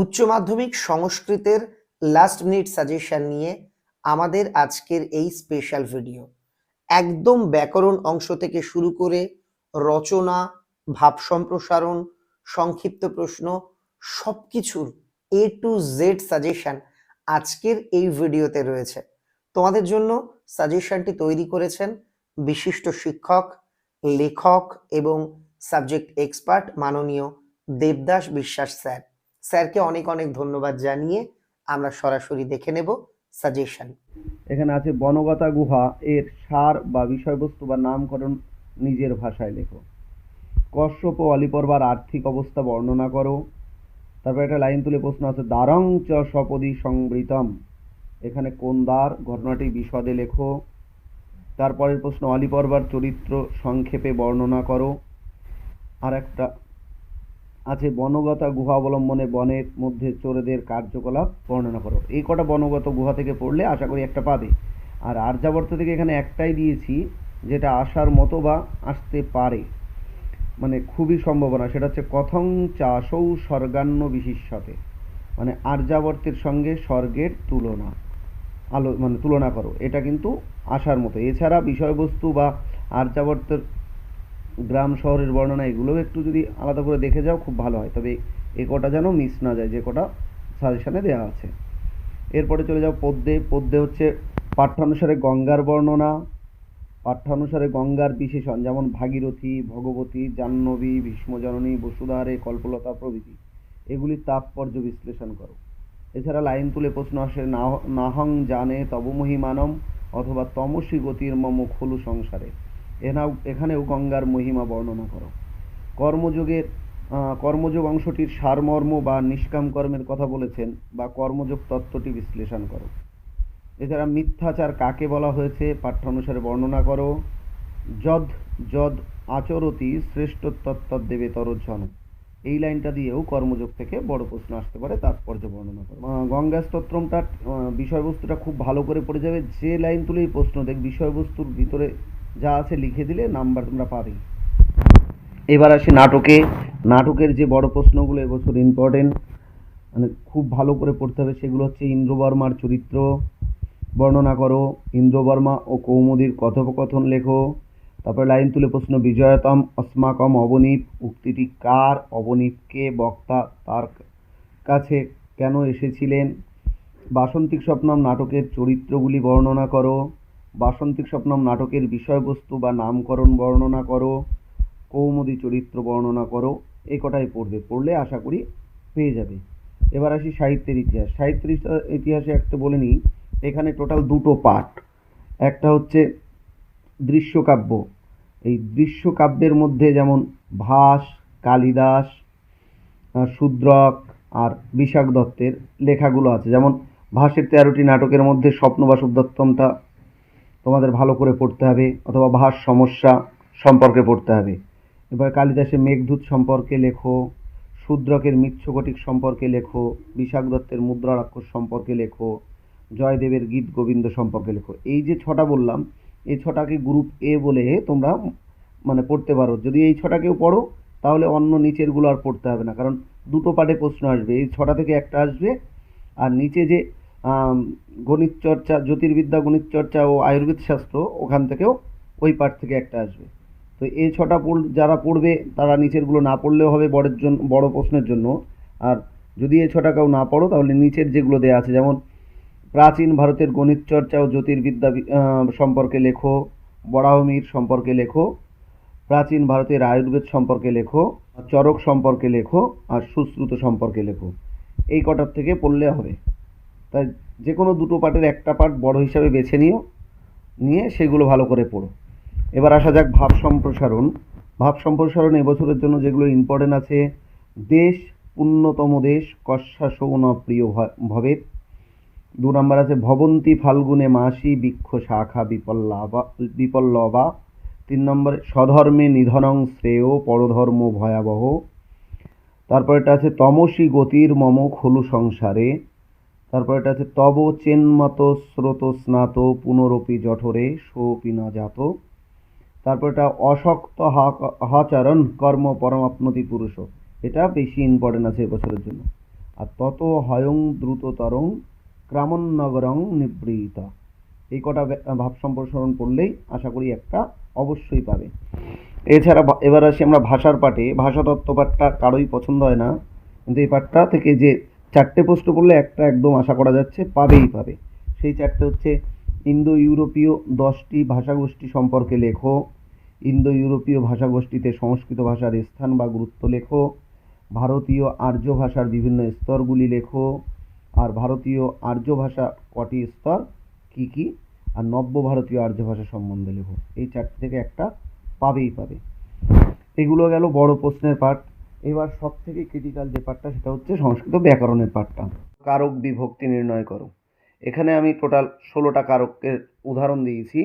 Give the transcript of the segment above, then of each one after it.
উচ্চ মাধ্যমিক সংস্কৃতের লাস্ট মিনিট সাজেশন নিয়ে আমাদের আজকের এই স্পেশাল ভিডিও একদম ব্যাকরণ অংশ থেকে শুরু করে রচনা, ভাব সম্প্রসারণ, সংক্ষিপ্ত প্রশ্ন, সবকিছুর এ টু জেড সাজেশন আজকের এই ভিডিওতে রয়েছে। তোমাদের জন্য সাজেশনটি তৈরি করেছেন বিশিষ্ট শিক্ষক, লেখক এবং সাবজেক্ট এক্সপার্ট মাননীয় দেবদাস বিশ্বাস স্যার। স্যারকে অনেক অনেক ধন্যবাদ জানিয়ে আমরা সরাসরি দেখে নেব সাজেশন। এখানে আছে বনগতা গুহা, এর সার বা বিষয়বস্তু বা নামকরণ নিজের ভাষায় লেখো। কশ্যপ ও অলিপর্বার আর্থিক অবস্থা বর্ণনা করো। তারপর একটা লাইন তুলে প্রশ্ন আছে দ্বারং চ সপদি সংবৃতম। এখানে কোন দ্বার? ঘটনাটি বিশদে লেখো। তারপরের প্রশ্ন, অলিপর্বার চরিত্র সংক্ষেপে বর্ণনা করো। আর একটা আছে বনগতা গুহা অবলম্বনে বনের মধ্যে চোরেদের কার্যকলাপ বর্ণনা করো। এই কটা বনগত গুহা থেকে পড়লে আশা করি একটা পাবে। আর আর্যাবর্ত থেকে এখানে একটাই দিয়েছি, যেটা আসার মতো বা আসতে পারে। মানে খুবই সম্ভাবনা, সেটা হচ্ছে কথং চাষৌ স্বর্গান্ন বিশিষ্যতে। মানে আর্যাবর্তের সঙ্গে স্বর্গের তুলনা। আলো মানে তুলনা করো। এটা কিন্তু আসার মতো। এছাড়া বিষয়বস্তু বা আর্যাবর্তের গ্রাম শহরের বর্ণনা এগুলো একটু যদি আলাদা করে দেখে যাও, খুব ভালো হয়। তবে এ কটা যেন মিস না যায়, যে কটা সাজেশনে দেওয়া আছে। এরপরে চলে যাও পদ্যে। পদ্যে হচ্ছে পাঠ্যানুসারে গঙ্গার বর্ণনা, পাঠ্যানুসারে গঙ্গার বিশেষণ, যেমন ভাগীরথী, ভগবতী, জাহ্নবী, ভীষ্মজননী, বসুধারে, কল্পলতা প্রভৃতি। এগুলির তাৎপর্য বিশ্লেষণ করো। এছাড়া লাইন তুলে প্রশ্ন আসে নাহং জানে তব মহিমানম, অথবা তমসী গতির মম খলু সংসারে। এনাও, এখানেও গঙ্গার মহিমা বর্ণনা করো। কর্মযোগের কর্মযোগ অংশটির সারমর্ম বা নিষ্কাম কর্মের কথা বলেছেন বা কর্মযোগ তত্ত্বটি বিশ্লেষণ করো। এছাড়া মিথ্যাচার কাকে বলা হয়েছে পাঠ্য অনুসারে বর্ণনা করো। যদ যদ আচরতি শ্রেষ্ঠ তত্ত্বদেবে তরজন এই লাইনটা দিয়েও কর্মযোগ থেকে বড় প্রশ্ন আসতে পারে, তাৎপর্য বর্ণনা করো। গঙ্গা স্তোত্রমটা বিষয়বস্তুটা খুব ভালো করে পড়ে যাবে। যে লাইন তুলেই প্রশ্ন দেখ, বিষয়বস্তুর ভিতরে যা আছে লিখে দিলে নাম্বার তোমরা পাবেই। এবার আসি নাটকে। নাটকের যে বড় প্রশ্নগুলো এবছর ইম্পর্টেন্ট মানে খুব ভালো করে পড়তে হবে সেগুলো হচ্ছে ইন্দ্রবর্মার চরিত্র। বর্ণনা করো। ইন্দ্রবর্মা ও কৌমুদীর কথোপকথন লেখো। তারপরে লাইন তুলে প্রশ্ন, বিজয়তম, অস্মাকম অবনীপ উক্তিটি কার অবনীপকে বক্তা, তার কাছে কেন এসেছিলেন? বাসন্তিক স্বপ্নম নাটকের চরিত্রগুলি বর্ণনা করো। বাসন্তিক স্বপ্নম নাটকের বিষয়বস্তু বা নামকরণ বর্ণনা করো, কৌমুদী চরিত্র বর্ণনা করো এই কটাই পড়বে। পড়লে আশা করি পেয়ে যাবে। এবার আসি সাহিত্যের ইতিহাস। সাহিত্যের ইতিহাসে একটা বলে নিই, এখানে টোটাল দুটো পার্ট একটা হচ্ছে দৃশ্যকাব্য। এই দৃশ্যকাব্যের মধ্যে যেমন ভাস, কালিদাস শূদ্রক আর বিশাখ দত্তের লেখাগুলো আছে। যেমন ভাসের তেরোটি নাটকের মধ্যে স্বপ্নবাসব দত্তমটা তোমাদের ভালো করে পড়তে হবে, অথবা ভাষ সমস্যা সম্পর্কে পড়তে হবে। এবার কালিদাসের মেঘদূত সম্পর্কে লেখো, শূদ্রকের মিচ্ছকটিক সম্পর্কে লেখো বিশাখ দত্তের মুদ্রা সম্পর্কে লেখো, জয়দেবের গীত গোবিন্দ সম্পর্কে লেখো। এই যে ছটা বললাম, এই ছটাকে গ্রুপ এ বলে তোমরা মানে পড়তে পারো। যদি এই ছটাকেও পড়ো, তাহলে অন্য নিচেরগুলো আর পড়তে হবে না, কারণ দুটো পাঠে প্রশ্ন আসবে। এই ছটা থেকে একটা আসবে, আর নিচে যে গণিত চর্চা জ্যোতির্বিদ্যা গণিত চর্চা ও আয়ুর্বেদ শাস্ত্র ওখান থেকেও ওই পাঠ থেকে একটা আসবে। তো এই ছটা পড়, যারা পড়বে তারা নিচেরগুলো না পড়লেও হবে বড়ের জন্য বড় প্রশ্নের জন্য। আর যদি এই ছটা কেউ না পড়ো, তাহলে নিচের যেগুলো দেওয়া আছে, যেমন প্রাচীন ভারতের গণিত চর্চা ও জ্যোতির্বিদ্যা সম্পর্কে লেখো, বরাহমির সম্পর্কে লেখো, প্রাচীন ভারতের আয়ুর্বেদ সম্পর্কে লেখো, চরক সম্পর্কে লেখো, আর সুশ্রুত সম্পর্কে লেখো। এই কটার থেকে পড়লে হবে। তাই যে কোনো দুটো পার্টের একটা পার্ট বড় হিসাবে বেছে নিও, নিয়ে সেগুলো ভালো করে পড়ো। এবার আসা যাক ভাব সম্প্রসারণ। ভাব সম্প্রসারণ এবছরের জন্য যেগুলো ইম্পর্টেন্ট আছে, দেশ পুণ্যতম দেশ কস্যাসৌন প্রিয় ভবেত দু নম্বর আছে, ভবন্তি ফাল্গুনে মাসি বৃক্ষ শাখা বিপল্লাবা, বিপল্লবা। তিন নম্বরে, স্বধর্মে নিধনং শ্রেয়, পরধর্ম ভয়াবহ। তারপরেটা আছে, তমসী গতির মম খলু সংসারে। তারপরেটা আছে, তব চেন্মত স্রোত স্নাত পুনরপি জঠরে সোপি ন জাত তারপরটা অশক্ত হা- হচরণ কর্ম পরমাপ্নতি পুরুষ। এটা বেশি ইম্পর্টেন্ট আছে এবছরের জন্য। আর তত হয়ং দ্রুততরং ক্রামন্নগরং নিবৃত। এই কটা ভাব সম্প্রসারণ পড়লেই আশা করি একটা অবশ্যই পাবে। এছাড়া এবার আসি আমরা ভাষার পাঠে। ভাষাতত্ত্ব পাঠটা কারোই পছন্দ হয় না। কিন্তু এই পাঠটা থেকে যে চারটে প্রশ্ন পড়লে একটা একদম আশা করা যাচ্ছে পাবেই পাবে। সেই চারটে হচ্ছে ইন্দো ইউরোপীয় দশটি ভাষাগোষ্ঠী সম্পর্কে লেখো ইন্দো ইউরোপীয় ভাষাগোষ্ঠীতে সংস্কৃত ভাষার স্থান বা গুরুত্ব লেখো, ভারতীয় আর্য ভাষার বিভিন্ন স্তরগুলি লেখো, আর ভারতীয় আর্য ভাষা কটি স্তর, কি কি, আর নব্য ভারতীয় আর্য ভাষা সম্বন্ধে লেখো। এই চারটি থেকে একটা পাবেই পাবে। এগুলো গেল বড় প্রশ্নের পাঠ। এবার সব থেকে ক্রিটিক্যাল যে পার্টটা সেটা হচ্ছে সংস্কৃত ব্যাকরণের পার্টটা কারক বিভক্তি নির্ণয় করো। এখানে আমি টোটাল ষোলোটা কারকের উদাহরণ দিয়েছি।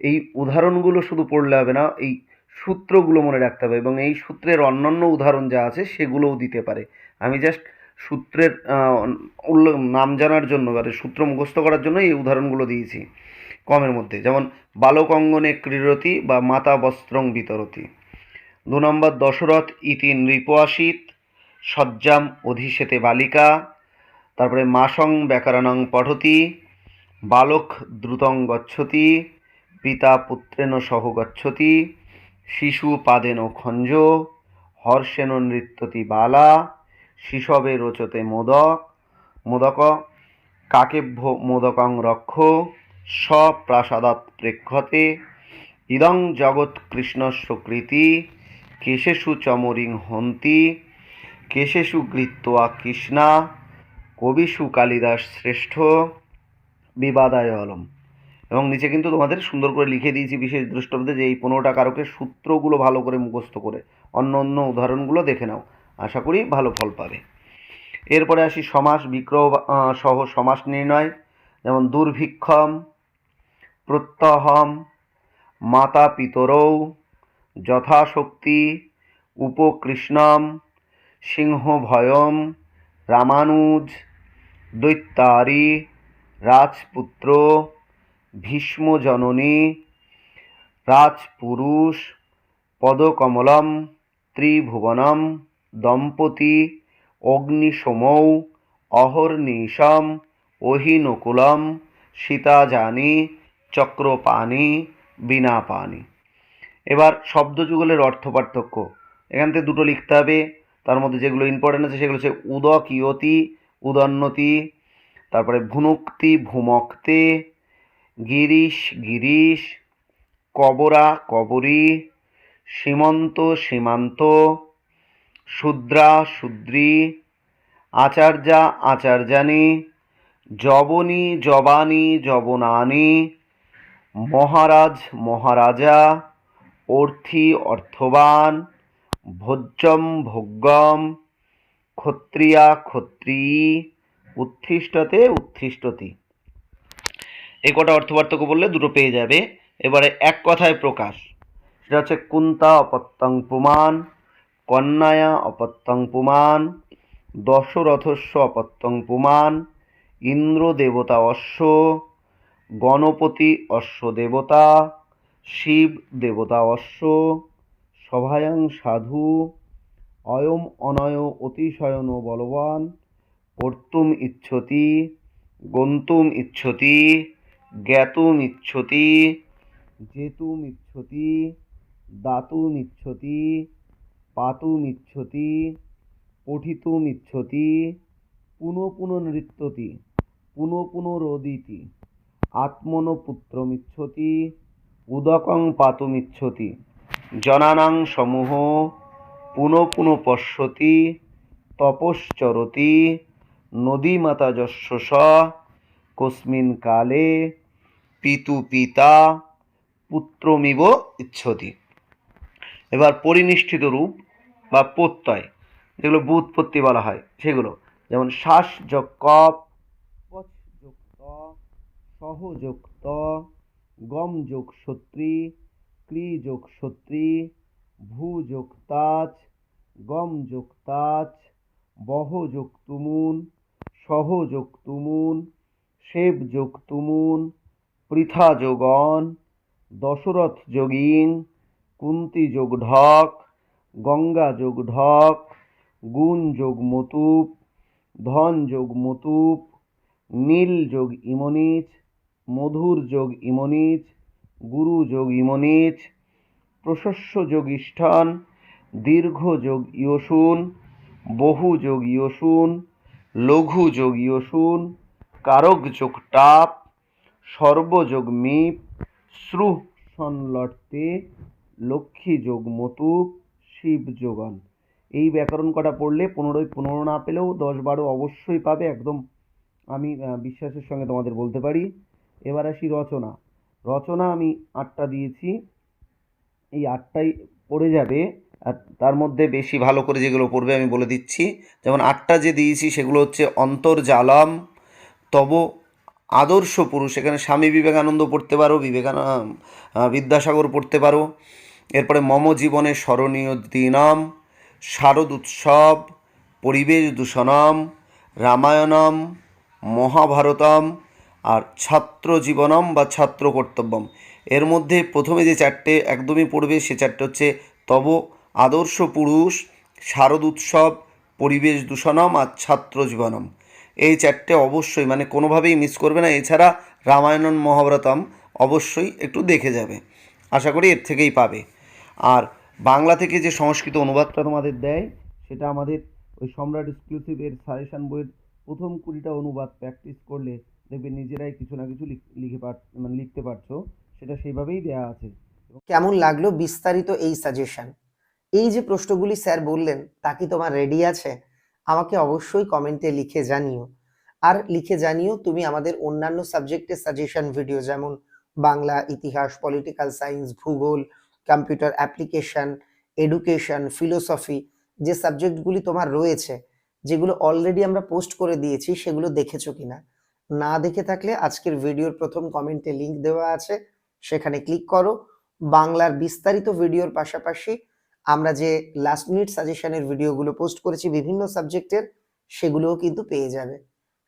এই উদাহরণগুলো শুধু পড়লে হবে না, এই সূত্রগুলো মনে রাখতে হবে এবং এই সূত্রের অন্যান্য উদাহরণ যা আছে, সেগুলোও দিতে পারে। আমি জাস্ট সূত্রের উল্লেখ নাম জানার জন্য মানে সূত্র মুখস্থ করার জন্য এই উদাহরণগুলো দিয়েছি। কমের মধ্যে, যেমন, বালক অঙ্গনে ক্রীড়তি বা মাতা বস্ত্রং বিতরতি। দু নম্বর দশরথ ইতি নৃপআসিত সজ্জাম অধিশেতে বালিকা, তারপরে মাসং ব্যাকরণং পঠতি, বালক দ্রুতং গচ্ছতি, পিতা পুত্রেণ সহ গচ্ছতি, শিশু পাদেন খঞ্জ হর্ষেন নৃত্যতি বালা, শিশবে রোচতে মোদক মোদক, কাকেভ্য মোদকং রক্ষ, স্বপ্রাসাদাৎ প্রেক্ষতে, ইদং জগৎ কৃষ্ণস্য কৃতি কেশেষু চমরিং হন্তি, কেশেষু গৃত্বা কৃষ্ণা, কবিষু কালিদাস শ্রেষ্ঠ, বিবাদায় অলম। এবং নিচে কিন্তু তোমাদের সুন্দর করে লিখে দিয়েছি বিশেষ দ্রষ্টব্দে যে এই পনেরোটা কারকের সূত্রগুলো ভালো করে মুখস্থ করে। অন্য অন্য উদাহরণগুলো দেখে নাও। আশা করি ভালো ফল পাবে। এরপরে আসি সমাস বিক্রয় সহ সমাস নির্ণয়, যেমন দুর্ভিক্ষম, প্রত্যহম, মাতা পিতরৌ যথাশক্তি উপকৃষ্ণম সিংহভয়ম রামানুজ দৈত্যারি রাজপুত্র ভীষ্মজননী রাজপুরুষ পদকমলম ত্রিভুবনম দম্পতি অগ্নিসমৌ অহর্নিশম অহিনকুলম সীতাজানি চক্রপাণি বীণাপাণি এবার শব্দযুগলের অর্থ পার্থক্য। এখান থেকে দুটো লিখতে হবে। তার মধ্যে যেগুলো ইম্পর্টেন্ট আছে সেগুলো হচ্ছে উদক ইয়তি, উদন্নতি, তারপরে ভুনুক্তি, ভুমক্তে, গিরিশ গিরিশ, কবরা, কবরী, সীমন্ত, সীমান্ত, শূদ্রা, শূদ্রী, আচার্যা আচার্যানি জবনী, জবানি, জবনানি, মহারাজ, মহারাজা অর্থী অর্থবান ভোজ্যম ভোগ্যম ক্ষত্রিয়া ক্ষত্রিয়ী উত্থিষ্টতে উত্থিষ্টতি এই কটা অর্থপার্থক্য বললে দুটো পেয়ে যাবে। এবারে এক কথায় প্রকাশ। সেটা হচ্ছে, কুন্তা অপত্যং পুমান, কন্যায়া অপত্যং পুমান, দশরথস্য অপত্যং পুমান ইন্দ্র দেবতা অশ্ব, গণপতি অশ্ব দেবতা শিব দেবতা অশ্ব সভায়াং সাধু, অয়ম অনয় অতিশয়ন বলবান, কর্তুম ইচ্ছতি, গন্তুম ইচ্ছতি, জ্ঞাতুম ইচ্ছতি, জেতুম ইচ্ছতি, দাতুম ইচ্ছতি, পাতুম ইচ্ছতি, পঠিতুম ইচ্ছতি, পুনঃ পুনঃ নৃত্যতি, পুনঃ পুনরোদিতি আত্মন পুত্রমিচ্ছতি উদকং পাতুমিচ্ছতি জনানাং সমূহ পুনঃ পুনঃ পশ্যতি, তপশ্চরতি নদীমাতা যস্য কস্মিন কালে পিতু পিতা পুত্রমিব ইচ্ছতি। এবার পরিনিষ্ঠিত রূপ বা প্রত্যয়, যেগুলো বুৎপত্তি বলা হয়, সেগুলো। যেমন শ্বাস যোগ কপ পচ যোগ ত সহ যোগ ত গম যোগ সত্রী, ক্রি যোগ সত্রী, ভূ যোগ তাজ, গম যোগ তাজ, বহ যোগ তুমুন, সহ যোগ তুমুন, সেব যোগ তুমুন, পৃথা যোগন, দশরথ যোগিন কুন্তি যোগ ঢক, গঙ্গা যোগ ঢক, গুণ যোগ মতুপ, ধন যোগ মতুপ, নীল যোগ ইমনিচ মধুর যোগ ইমনিচ গুরু যোগ ইমনিচ প্রশস্য যোগ ইষ্ঠান, দীর্ঘ যোগ ইয়সুন, বহু যোগ ইয়সুন, লঘু যোগ ইয়সুন, কারক যোগ টাপ সর্বযোগ মিপ শ্রু সনলটতে লক্ষ্মী যোগ মতুপ, শিব যোগান। এই ব্যাকরণ কটা পড়লে পনেরোই পনেরো না পেলেও দশ বারো অবশ্যই পাবে, একদম আমি বিশ্বাসের সঙ্গে তোমাদের বলতে পারি। এবার আসি রচনা। রচনা আমি আটটা দিয়েছি। এই আটটাই পড়ে যাবে। আর তার মধ্যে বেশি ভালো করে যেগুলো পড়বে আমি বলে দিচ্ছি। যেমন আটটা যে দিয়েছি সেগুলো হচ্ছে অন্তর্জালম তব আদর্শ পুরুষ। এখানে স্বামী বিবেকানন্দ পড়তে পারো, বিবেকান বিদ্যাসাগর পড়তে পারো। এরপরে মম জীবনে স্মরণীয় দিনম, শারদ উৎসব, পরিবেশ দূষণম, রামায়ণম, মহাভারতম আর ছাত্র জীবনম বা ছাত্র কর্তব্যম। এর মধ্যে প্রথমে যে চারটে একদমই পড়বে, সে চারটে হচ্ছে তব, আদর্শ পুরুষ, শারদ উৎসব, পরিবেশ দূষণম আর ছাত্র জীবনম। এই চারটে অবশ্যই মানে কোনোভাবেই মিস করবে না। এছাড়া রামায়ণন মহাভারতম অবশ্যই একটু দেখে যাবে। আশা করি এর থেকেই পাবে। আর বাংলা থেকে যে সংস্কৃত অনুবাদটা তোমাদের দেয়, সেটা আমাদের ওই সম্রাট এক্সক্লুসিভের সাজেশন বইয়ের প্রথম কুড়িটা অনুবাদ প্র্যাকটিস করলে দেখবে নিজেরাই কিছু না কিছু লিখে পার মানে লিখতে পারছ, সেটা সেইভাবেই দেওয়া আছে। কেমন লাগল বিস্তারিত এই সাজেশন এই যে প্রশ্নগুলি স্যার বললেন, তা কি তোমার রেডি আছে? আমাকে অবশ্যই কমেন্টে লিখে জানিও। আর লিখে জানিও, তুমি আমাদের অন্যান্য সাবজেক্টের সাজেশন ভিডিও যেমন বাংলা, ইতিহাস পলিটিক্যাল সায়েন্স ভূগোল কম্পিউটার অ্যাপ্লিকেশন এডুকেশন ফিলোসফি যে সাবজেক্টগুলি তোমার রয়েছে, যেগুলো অলরেডি আমরা পোস্ট করে দিয়েছি, সেগুলো দেখেছ কিনা? না দেখে থাকলে আজকের ভিডিওর প্রথম কমেন্টে লিংক দেওয়া আছে, সেখানে ক্লিক করো। বাংলার বিস্তারিত ভিডিওর পাশাপাশি আমরা যে লাস্ট মিনিট সাজেশনের ভিডিওগুলো পোস্ট করেছি বিভিন্ন সাবজেক্টের সেগুলোও কিন্তু পেয়ে যাবে।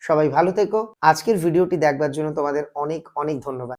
সবাই ভালো থেকো। আজকের ভিডিওটি দেখবার জন্য তোমাদের অনেক অনেক ধন্যবাদ।